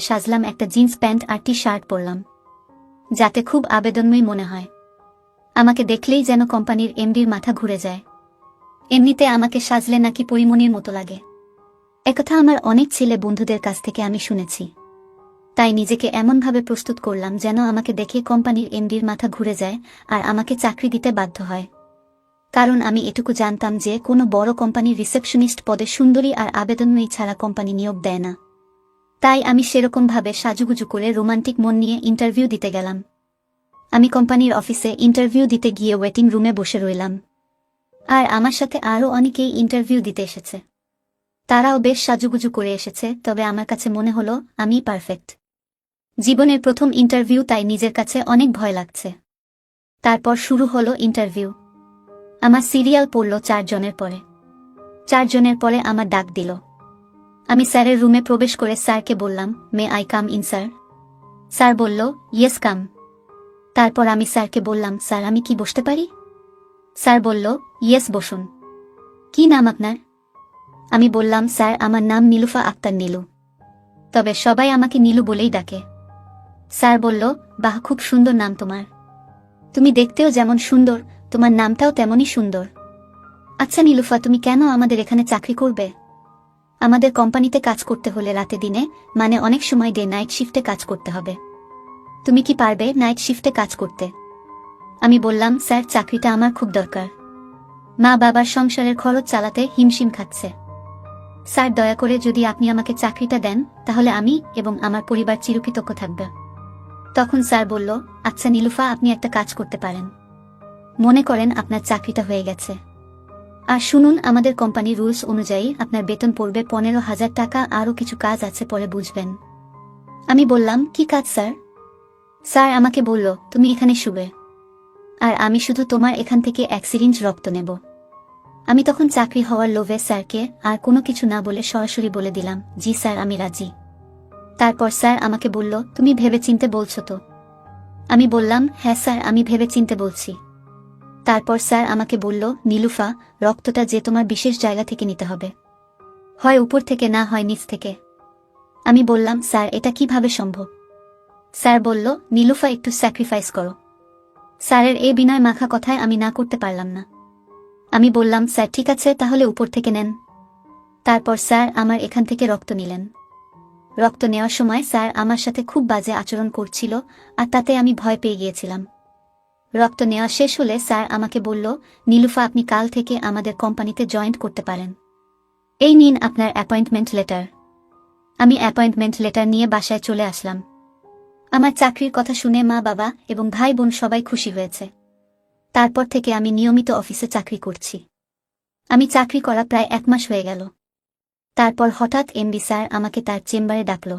সাজলাম একটা jeans pant আর T shirt পরলাম। যাতে খুব আবেদনময়ী মনে হয়। আমাকে দেখলেই যেন কোম্পানির এমডির মাথা ঘুরে যায়। এমনিতে আমাকে সাজলে নাকি পরিমণির মতো লাগে। একথা আমার অনেক ছেলে বন্ধুদের কাছ থেকে আমি শুনেছি। তাই নিজেকে এমনভাবে প্রস্তুত করলাম যেন আমাকে দেখে কোম্পানির এমডির মাথা ঘুরে যায় আর আমাকে চাকরি দিতে বাধ্য হয়। কারণ আমি এটুকু জানতাম যে কোনো বড় কোম্পানির রিসেপশনিস্ট পদে সুন্দরী আর আবেদনময়ী ছাড়া কোম্পানি নিয়োগ দেয় না। তাই আমি সেরকমভাবে সাজুগুজু করে রোমান্টিক মন নিয়ে ইন্টারভিউ দিতে গেলাম। আমি কোম্পানির অফিসে ইন্টারভিউ দিতে গিয়ে ওয়েটিং রুমে বসে রইলাম। আর আমার সাথে আরও অনেকেই ইন্টারভিউ দিতে এসেছে। তারাও বেশ সাজুগুজু করে এসেছে, তবে আমার কাছে মনে হলো আমি পারফেক্ট। জীবনের প্রথম ইন্টারভিউ তাই নিজের কাছে অনেক ভয় লাগছে। তারপর শুরু হলো ইন্টারভিউ। আমার সিরিয়াল পড়ল চারজনের পরে। চারজনের পরে আমার ডাক দিল। আমি স্যারের রুমে প্রবেশ করে স্যারকে বললাম, may I come in, sir? Sir বলল, ইয়েস, কাম। তারপর আমি স্যারকে বললাম, স্যার, আমি কি বসতে পারি? স্যার বলল, ইয়েস, বসুন। কি নাম আপনার? আমি বললাম, স্যার, আমার নাম নীলুফা আক্তার নীলু। তবে সবাই আমাকে নীলু বলেই ডাকে। স্যার বলল, বাহ, খুব সুন্দর নাম তোমার। তুমি দেখতেও যেমন সুন্দর, তোমার নামটাও তেমনই সুন্দর। আচ্ছা নীলুফা, তুমি কেন আমাদের এখানে চাকরি করবে? আমাদের কোম্পানিতে কাজ করতে হলে রাতে দিনে মানে অনেক সময় ডে নাইট শিফটে কাজ করতে হবে। তুমি কি পারবে নাইট শিফটে কাজ করতে? আমি বললাম, স্যার, চাকরিটা আমার খুব দরকার। মা বাবার সংসারের খরচ চালাতে হিমশিম খাচ্ছে। স্যার, দয়া করে যদি আপনি আমাকে চাকরিটা দেন, তাহলে আমি এবং আমার পরিবার চিরকৃতজ্ঞ থাকবে। তখন স্যার বলল আচ্ছা নীলুফা, আপনি একটা কাজ করতে পারেন। মনে করেন আপনার চাকরিটা হয়ে গেছে। আর শুনুন, আমাদের কোম্পানির রুলস অনুযায়ী আপনার বেতন পড়বে পনেরো হাজার টাকা, আরও কিছু কাজ আছে পরে বুঝবেন। আমি বললাম, কি কাজ, স্যার? স্যার আমাকে বলল, তুমি এখানে শুবে। আর আমি শুধু তোমার এখান থেকে এক সিরিঞ্জ রক্ত নেব। আমি তখন চাকরি হওয়ার লোভে স্যারকে আর কোনো কিছু না বলে সরাসরি বলে দিলাম, জি, স্যার, আমি রাজি। তারপর স্যার আমাকে বলল, তুমি ভেবে চিনতে বলছো তো? আমি বললাম হ্যাঁ স্যার, আমি ভেবে চিনতে বলছি। তারপর স্যার আমাকে বলল, নীলুফা, রক্তটা যে তোমার বিশেষ জায়গা থেকে নিতে হবে। হয় উপর থেকে, না হয় নিচ থেকে। আমি বললাম, স্যার, এটা কীভাবে সম্ভব? স্যার বলল, নীলুফা, একটু স্যাক্রিফাইস করো। স্যারের এই বিনয় মাখা কথায় আমি না করতে পারলাম না। আমি বললাম, স্যার, ঠিক আছে, তাহলে উপর থেকে নেন। তারপর স্যার আমার এখান থেকে রক্ত নিলেন। রক্ত নেওয়ার সময় স্যার আমার সাথে খুব বাজে আচরণ করছিল, আর তাতে আমি ভয় পেয়ে গিয়েছিলাম। রক্ত নেওয়া শেষ হলে স্যার আমাকে বলল, নীলুফা আপনি কাল থেকে আমাদের কোম্পানিতে জয়েন্ট করতে পারেন। এই নিন আপনার অ্যাপয়েন্টমেন্ট লেটার। আমি অ্যাপয়েন্টমেন্ট লেটার নিয়ে বাসায় চলে আসলাম। আমার চাকরির কথা শুনে মা, বাবা এবং ভাই বোন সবাই খুশি হয়েছে। তারপর থেকে আমি নিয়মিত অফিসে চাকরি করছি। আমি চাকরি করা প্রায় এক মাস হয়ে গেল। তারপর হঠাৎ এমবি স্যার আমাকে তার চেম্বারে ডাকল।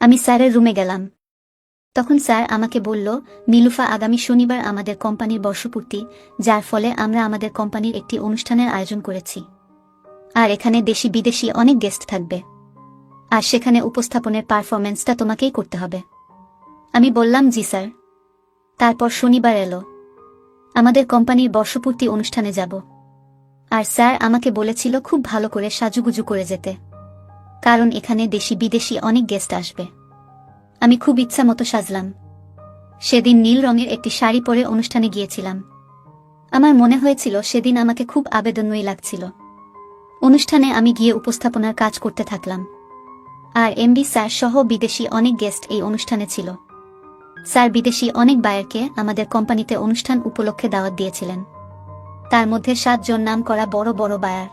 আমি স্যারের রুমে গেলাম। তখন স্যার আমাকে বলল নীলুফা আগামী শনিবার আমাদের কোম্পানির বর্ষপূর্তি, যার ফলে আমরা আমাদের কোম্পানির একটি অনুষ্ঠানের আয়োজন করেছি। আর এখানে দেশি বিদেশি অনেক গেস্ট থাকবে। আর সেখানে উপস্থাপনের পারফরমেন্সটা তোমাকেই করতে হবে। আমি বললাম, জি, স্যার। তারপর শনিবার এলো। আমাদের কোম্পানির বর্ষপূর্তি অনুষ্ঠানে যাব। আর স্যার আমাকে বলেছিল, খুব ভালো করে সাজুগুজু করে যেতে। কারণ এখানে দেশি বিদেশি অনেক গেস্ট আসবে। আমি খুব ইচ্ছা মতো সাজলাম। সেদিন নীল রঙের একটি শাড়ি পরে অনুষ্ঠানে গিয়েছিলাম। আমার মনে হয়েছিল সেদিন আমাকে খুব আবেদনময়ী লাগছিল। অনুষ্ঠানে আমি গিয়ে উপস্থাপনার কাজ করতে থাকলাম। আর এমডি স্যার সহ বিদেশি অনেক গেস্ট এই অনুষ্ঠানে ছিল। স্যার বিদেশি অনেক বায়ারকে আমাদের কোম্পানিতে অনুষ্ঠান উপলক্ষে দাওয়াত দিয়েছিলেন। তার মধ্যে সাতজন নাম করা বড় বড় বায়ার।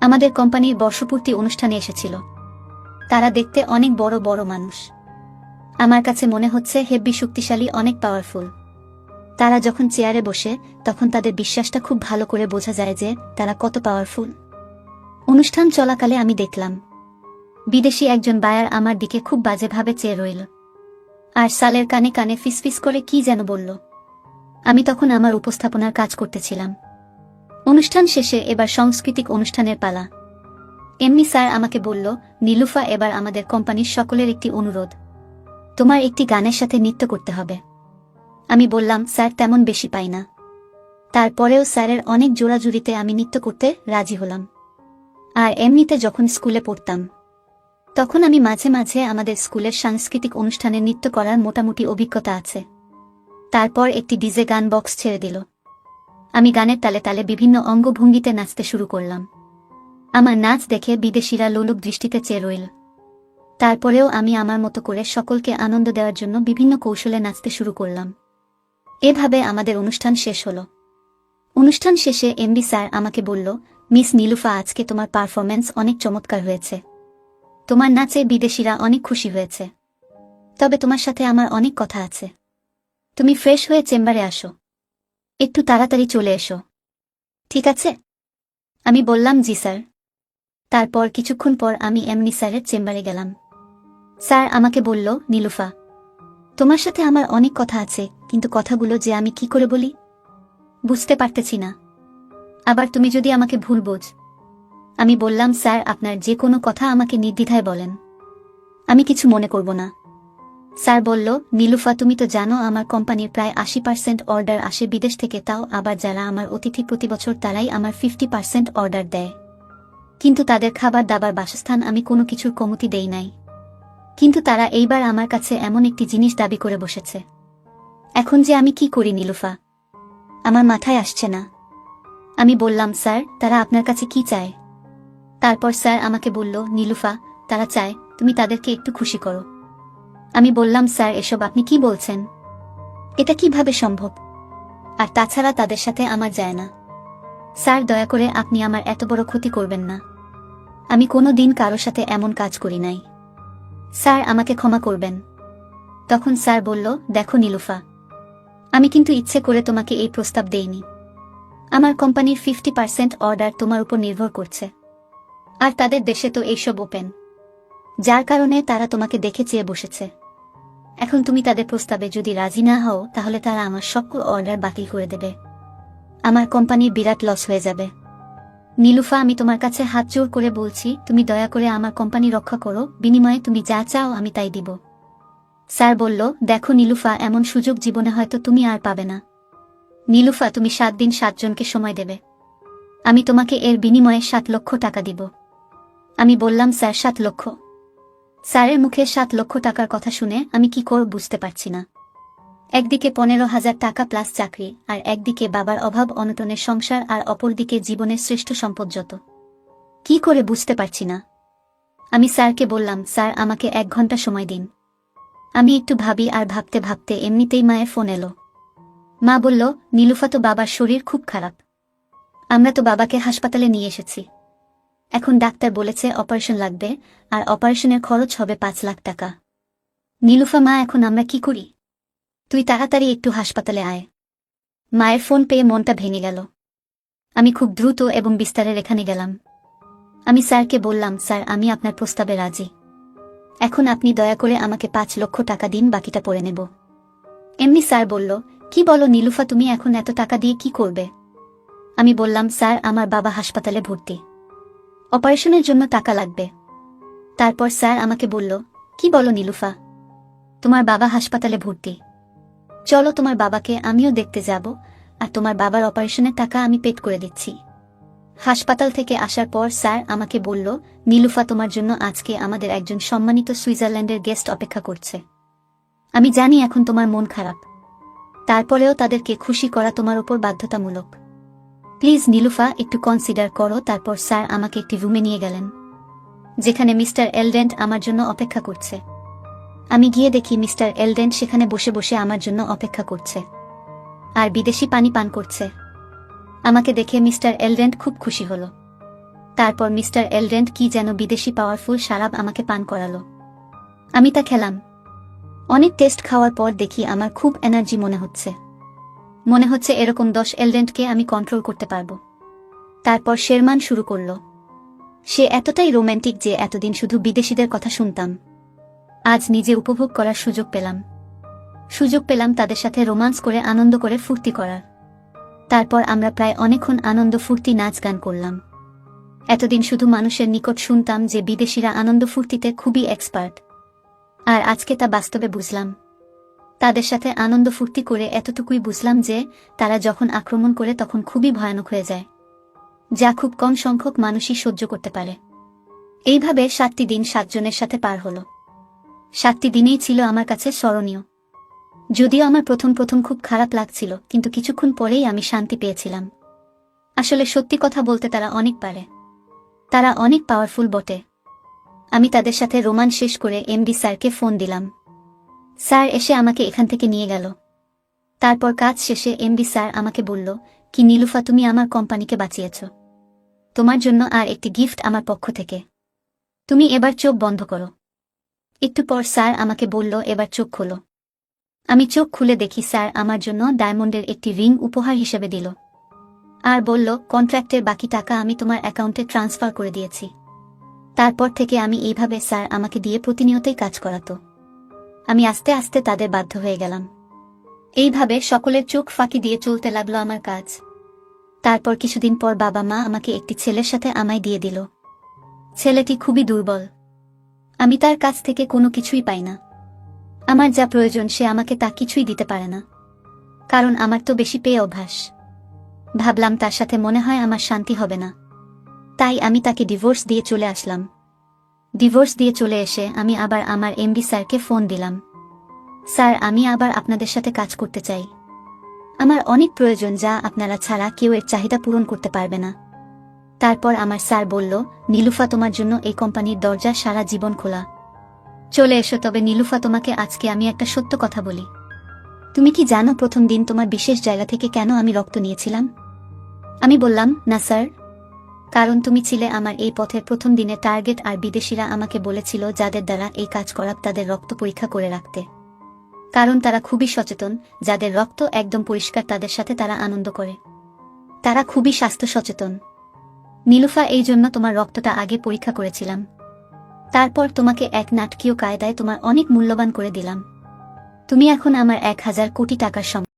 আমাদের কোম্পানির বর্ষপূর্তি অনুষ্ঠানে এসেছিল। তারা দেখতে অনেক বড় বড় মানুষ। আমার কাছে মনে হচ্ছে হেব্বি শক্তিশালী অনেক পাওয়ারফুল তারা যখন চেয়ারে বসে, তখন তাদের বিশ্বাসটা খুব ভালো করে বোঝা যায় যে তারা কত পাওয়ারফুল অনুষ্ঠান চলাকালে আমি দেখলাম, বিদেশি একজন বায়ার আমার দিকে খুব বাজেভাবে চেয়ে রইল। আর সালের কানে কানে ফিসফিস করে কি যেন বলল। আমি তখন আমার উপস্থাপনার কাজ করতেছিলাম। অনুষ্ঠান শেষে এবার সাংস্কৃতিক অনুষ্ঠানের পালা। এমনি স্যার আমাকে বলল, নীলুফা এবার আমাদের কোম্পানির সকলের একটি অনুরোধ। তোমার একটি গানের সাথে নৃত্য করতে হবে। আমি বললাম, স্যার, তেমন বেশি পাই না। তারপরেও স্যারের অনেক জোড়াজুড়িতে আমি নৃত্য করতে রাজি হলাম। আর এমনিতে যখন স্কুলে পড়তাম, তখন আমি মাঝে মাঝে আমাদের স্কুলের সাংস্কৃতিক অনুষ্ঠানে নৃত্য করার মোটামুটি অভিজ্ঞতা আছে। তারপর একটি ডিজে গান বক্স ছেড়ে দিল। আমি গানের তালে তালে বিভিন্ন অঙ্গভঙ্গিতে নাচতে শুরু করলাম। আমার নাচ দেখে বিদেশিরা লোলুক দৃষ্টিতে চেয়ে রইল। তারপরেও আমি আমার মতো করে সকলকে আনন্দ দেওয়ার জন্য বিভিন্ন কৌশলে নাচতে শুরু করলাম। এভাবে আমাদের অনুষ্ঠান শেষ হলো। অনুষ্ঠান শেষে এমডি স্যার আমাকে বলল, মিস নীলুফা, আজকে তোমার পারফরম্যান্স অনেক চমৎকার হয়েছে। তোমার নাচে বিদেশিরা অনেক খুশি হয়েছে। তবে তোমার সাথে আমার অনেক কথা আছে। তুমি ফ্রেশ হয়ে চেম্বারে আসো। একটু তাড়াতাড়ি চলে এসো। ঠিক আছে? আমি বললাম, জি স্যার। তারপর কিছুক্ষণ পর আমি এমনি স্যারের চেম্বারে গেলাম। স্যার আমাকে বলল, নীলুফা। তোমার সাথে আমার অনেক কথা আছে, কিন্তু কথাগুলো যে আমি কি করে বলি? বুঝতে পারতেছি না। আবার তুমি যদি আমাকে ভুল বোঝ। আমি বললাম, স্যার, আপনার যে কোনো কথা আমাকে নির্দ্বিধায় বলেন। আমি কিছু মনে করব না। স্যার বলল, নীলুফা, তুমি তো জানো আমার কোম্পানির প্রায় আশি পার্সেন্ট অর্ডার আসে বিদেশ থেকে, তাও আবার যারা আমার অতিথি প্রতি বছর, তারাই আমার ফিফটি পার্সেন্ট অর্ডার দেয়। কিন্তু তাদের খাবার দাবার বাসস্থান আমি কোনো কিছুর কমতি দেই নাই। কিন্তু তারা এইবার আমার কাছে এমন একটি জিনিস দাবি করে বসেছে। এখন যে আমি কি করি নীলুফা? আমার মাথায় আসছে না। আমি বললাম, স্যার, তারা আপনার কাছে কি চায়? তারপর স্যার আমাকে বলল, নীলুফা, তারা চায় তুমি তাদেরকে একটু খুশি করো। আমি বললাম, স্যার, এসব আপনি কি বলছেন? এটা কীভাবে সম্ভব? আর তাছাড়া তাদের সাথে আমার যায় না। স্যার, দয়া করে আপনি আমার এত বড় ক্ষতি করবেন না। আমি কোনো দিন কারও সাথে এমন কাজ করি নাই। স্যার, আমাকে ক্ষমা করবেন। তখন স্যার বলল, দেখো নীলুফা, আমি কিন্তু ইচ্ছে করে তোমাকে এই প্রস্তাব দেইনি। আমার কোম্পানির ফিফটি পার্সেন্ট অর্ডার তোমার উপর নির্ভর করছে। আর তাদের দেশে তো এইসব ওপেন। যার কারণে তারা তোমাকে দেখে চেয়ে বসেছে। এখন তুমি তাদের প্রস্তাবে যদি রাজি না হও, তাহলে তারা আমার সকল অর্ডার বাতিল করে দেবে। আমার কোম্পানির বিরাট লস হয়ে যাবে। নীলুফা, আমি তোমার কাছে হাত জোর করে বলছি, তুমি দয়া করে আমার কোম্পানি রক্ষা করো, বিনিময়ে তুমি যা চাও আমি তাই দিব। স্যার বলল, দেখো নীলুফা, এমন সুযোগ জীবনে হয়তো তুমি আর পাবে না। নীলুফা, তুমি সাত দিন সাতজনকে সময় দেবে। আমি তোমাকে এর বিনিময়ে সাত লক্ষ টাকা দিব। আমি বললাম, স্যার, সাত লক্ষ। স্যারের মুখে সাত লক্ষ টাকার কথা শুনে আমি কি করব বুঝতে পারছি না। একদিকে পনেরো হাজার টাকা প্লাস চাকরি, আর একদিকে বাবার অভাব, অনটনের সংসার, আর অপরদিকে জীবনের শ্রেষ্ঠ সম্পদ যত। কি করে বুঝতে পারছি না? আমি স্যারকে বললাম, স্যার, আমাকে এক ঘণ্টা সময় দিন। আমি একটু ভাবি আর ভাবতে ভাবতে এমনিতেই মায়ের ফোন এলো। মা বলল, নীলুফা তো বাবার শরীর খুব খারাপ। আমরা তো বাবাকে হাসপাতালে নিয়ে এসেছি। এখন ডাক্তার বলেছে অপারেশন লাগবে, আর অপারেশনের খরচ হবে পাঁচ লাখ টাকা। নীলুফা, মা, এখন আমরা কি করি? তুই তাড়াতাড়ি একটু হাসপাতালে আয়। মায়ের ফোন পেয়ে মনটা ভেঙে গেল। আমি খুব দ্রুত এবং বিস্তারের এখানে গেলাম। আমি স্যারকে বললাম, স্যার, আমি আপনার প্রস্তাবে রাজি। এখন আপনি দয়া করে আমাকে পাঁচ লক্ষ টাকা দিন, বাকিটা পড়ে নেব। এমনি স্যার বলল, কি বলো নীলুফা, তুমি এখন এত টাকা দিয়ে কি করবে? আমি বললাম, স্যার, আমার বাবা হাসপাতালে ভর্তি। অপারেশনের জন্য টাকা লাগবে। তারপর স্যার আমাকে বলল, কি বলো নীলুফা? তোমার বাবা হাসপাতালে ভর্তি। চলো তোমার বাবাকে আমিও দেখতে যাব, আর তোমার বাবার অপারেশনের টাকা আমি পেড করে দিচ্ছি। হাসপাতাল থেকে আসার পর স্যার আমাকে বলল, নীলুফা তোমার জন্য আজকে আমাদের একজন সম্মানিত সুইজারল্যান্ডের গেস্ট অপেক্ষা করছে। আমি জানি এখন তোমার মন খারাপ। তারপরেও তাদেরকে খুশি করা তোমার ওপর বাধ্যতামূলক। প্লিজ নীলুফা, একটু কনসিডার করো, তারপর স্যার আমাকে একটি রুমে নিয়ে গেলেন, যেখানে মিস্টার এলডেন্ট আমার জন্য অপেক্ষা করছে। আমি গিয়ে দেখি মিস্টার এলডেন্ট সেখানে বসে বসে আমার জন্য অপেক্ষা করছে। আর বিদেশি পানি পান করছে। আমাকে দেখে মিস্টার এলডেন্ট খুব খুশি হলো। তারপর মিস্টার এলডেন্ট কি যেন বিদেশি পাওয়ারফুল সারাব আমাকে পান করালো। আমি তা খেলাম। অনেক টেস্ট খাওয়ার পর দেখি আমার খুব এনার্জি মনে হচ্ছে। মনে হচ্ছে এরকম দশ এলডেন্টকে আমি কন্ট্রোল করতে পারব। তারপর শেরমান শুরু করল। সে এতটাই রোম্যান্টিক যে এতদিন শুধু বিদেশিদের কথা শুনতাম। আজ নিজে উপভোগ করার সুযোগ পেলাম। সুযোগ পেলাম তাদের সাথে রোমান্স করে আনন্দ করে ফুর্তি করার। তারপর আমরা প্রায় অনেকক্ষণ আনন্দ ফুর্তি নাচ গান করলাম। এতদিন শুধু মানুষের নিকট শুনতাম যে বিদেশিরা আনন্দ ফুর্তিতে খুবই এক্সপার্ট আর আজকে তা বাস্তবে বুঝলাম। তাদের সাথে আনন্দ ফুর্তি করে এতটুকুই বুঝলাম যে তারা যখন আক্রমণ করে তখন খুবই ভয়ানক হয়ে যায়। যা খুব কম সংখ্যক মানুষই সহ্য করতে পারে। এইভাবে সাতটি দিন সাতজনের সাথে পার হলো। সাতটি দিনেই ছিল আমার কাছে স্মরণীয়। যদিও আমার প্রথম প্রথম খুব খারাপ লাগছিল, কিন্তু কিছুক্ষণ পরেই আমি শান্তি পেয়েছিলাম। আসলে সত্যি কথা বলতে তারা অনেক পারে। তারা অনেক পাওয়ারফুল বটে। আমি তাদের সাথে রোমান শেষ করে এমডি স্যারকে ফোন দিলাম। স্যার এসে আমাকে এখান থেকে নিয়ে গেল। তারপর কাজ শেষে এমডি স্যার আমাকে বলল, কি নীলুফা, তুমি আমার কোম্পানিকে বাঁচিয়েছ। তোমার জন্য আর একটি গিফট আমার পক্ষ থেকে। তুমি এবার চোখ বন্ধ করো। একটু পর স্যার আমাকে বলল, এবার চোখ খোলো। আমি চোখ খুলে দেখি স্যার আমার জন্য ডায়মন্ডের একটি রিং উপহার হিসেবে দিল। আর বলল, কন্ট্রাক্টের বাকি টাকা আমি তোমার অ্যাকাউন্টে ট্রান্সফার করে দিয়েছি। তারপর থেকে আমি এইভাবে স্যার আমাকে দিয়ে প্রতিনিয়তই কাজ করাতো। আমি আস্তে আস্তে তাদের বাধ্য হয়ে গেলাম। এইভাবে সকলের চোখ ফাঁকি দিয়ে চলতে লাগল আমার কাজ। তারপর কিছুদিন পর বাবা মা আমাকে একটি ছেলের সাথে আমায় দিয়ে দিল। ছেলেটি খুবই দুর্বল। আমি তার কাছ থেকে কোনো কিছুই পাই না। আমার যা প্রয়োজন সে আমাকে তা কিছুই দিতে পারে না। কারণ আমার তো বেশি পেয়ে অভ্যাস। ভাবলাম তার সাথে মনে হয় আমার শান্তি হবে না। তাই আমি তাকে ডিভোর্স দিয়ে চলে আসলাম। ডিভোর্স দিয়ে চলে এসে আমি আবার আমার এমডি স্যারকে ফোন দিলাম। স্যার, আমি আবার আপনাদের সাথে কাজ করতে চাই। আমার অনেক প্রয়োজন যা আপনারা ছাড়া কেউ এর চাহিদা পূরণ করতে পারবে না। তারপর আমার স্যার বলল, নীলুফা তোমার জন্য এই কোম্পানির দরজা সারা জীবন খোলা। চলে এসো, তবে নীলুফা তোমাকে আজকে আমি একটা সত্য কথা বলি। তুমি কি জানো প্রথম দিন তোমার বিশেষ জায়গা থেকে কেন আমি রক্ত নিয়েছিলাম? আমি বললাম, না, স্যার। কারণ তুমি ছিলে আমার এই পথের প্রথম দিনে টার্গেট আর বিদেশিরা আমাকে বলেছিল যাদের দ্বারা এই কাজ করা তাদের রক্ত পরীক্ষা করে রাখতে। কারণ তারা খুবই সচেতন, যাদের রক্ত একদম পরিষ্কার তাদের সাথে তারা আনন্দ করে। তারা খুবই স্বাস্থ্য সচেতন। নীলুফা এই জন্য তোমার রক্তটা আগে পরীক্ষা করেছিলাম। তারপর তোমাকে এক নাটকীয় কায়দায় তোমার অনেক মূল্যবান করে দিলাম। তুমি এখন আমার এক হাজার কোটি টাকার সম